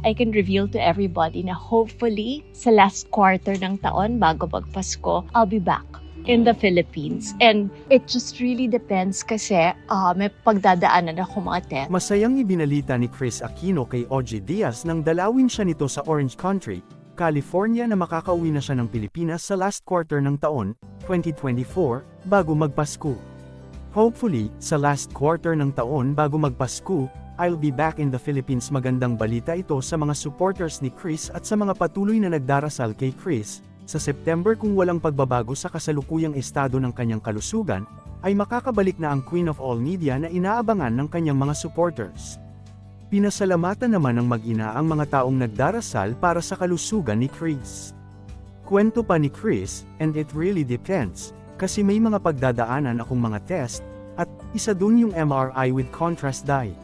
I can reveal to everybody na hopefully sa last quarter ng taon bago magpasko, I'll be back in the Philippines. And it just really depends kasi ah, may pagdadaanan ako mga test. Masayang ibinalita ni Chris Aquino kay OG Diaz nang dalawin siya nito sa Orange Country, California na makakauwi na siya ng Pilipinas sa last quarter ng taon, 2024, bago magpasko. Hopefully, sa last quarter ng taon bago magpasko, I'll be back in the Philippines magandang balita ito sa mga supporters ni Chris at sa mga patuloy na nagdarasal kay Chris, sa September kung walang pagbabago sa kasalukuyang estado ng kanyang kalusugan, ay makakabalik na ang Queen of All Media na inaabangan ng kanyang mga supporters. Pinasalamatan naman ng mag-ina ang mga taong nagdarasal para sa kalusugan ni Chris. Kwento pa ni Chris, and it really depends, kasi may mga pagdadaanan akong mga test, at isa dun yung MRI with contrast dye.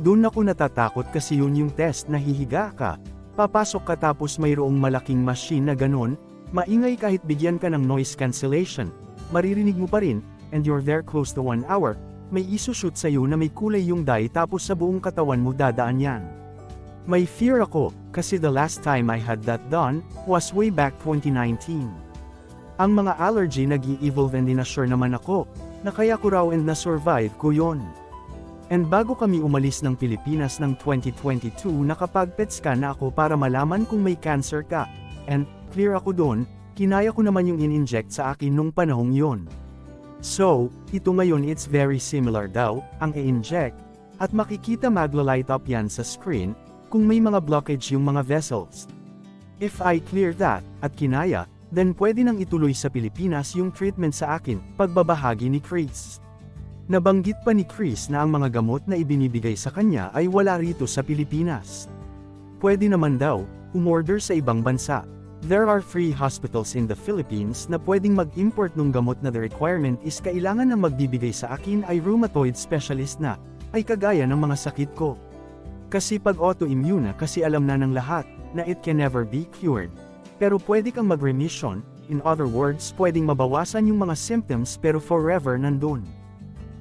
Doon ako natatakot kasi yun yung test na hihiga ka, papasok ka tapos mayroong malaking machine na ganon, maingay kahit bigyan ka ng noise cancellation, maririnig mo pa rin, and you're there close to one hour, may isushoot sa'yo na may kulay yung dye tapos sa buong katawan mo dadaan yan. May fear ako, kasi the last time I had that done, was way back 2019. Ang mga allergy nag evolve and inassure naman ako, na kaya ko raw and na-survive ko yon. And bago kami umalis ng Pilipinas ng 2022 nakapag-PET scan na ako para malaman kung may cancer ka, and, clear ako doon, kinaya ko naman yung in-inject sa akin nung panahong yon. So, ito ngayon it's very similar daw, ang i-inject, at makikita magla-light up yan sa screen, kung may mga blockage yung mga vessels. If I clear that, at kinaya, then pwede nang ituloy sa Pilipinas yung treatment sa akin, pagbabahagi ni Chris. Nabanggit pa ni Chris na ang mga gamot na ibinibigay sa kanya ay wala rito sa Pilipinas. Pwede naman daw, umorder sa ibang bansa. There are free hospitals in the Philippines na pwedeng mag-import ng gamot na the requirement is kailangan na magbibigay sa akin ay rheumatoid specialist na, ay kagaya ng mga sakit ko. Kasi pag autoimmune na kasi alam na ng lahat, na it can never be cured. Pero pwede kang mag-remission, in other words pwedeng mabawasan yung mga symptoms pero forever nandun.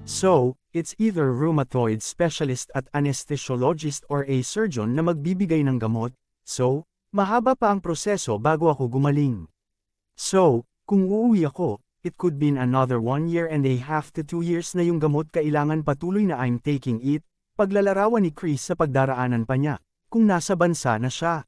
So, it's either rheumatoid specialist at anesthesiologist or a surgeon na magbibigay ng gamot, so, mahaba pa ang proseso bago ako gumaling. So, kung uuwi ako, it could be another one year and a half to two years na yung gamot kailangan patuloy na I'm taking it, paglalarawan ni Chris sa pagdaraanan pa niya, kung nasa bansa na siya.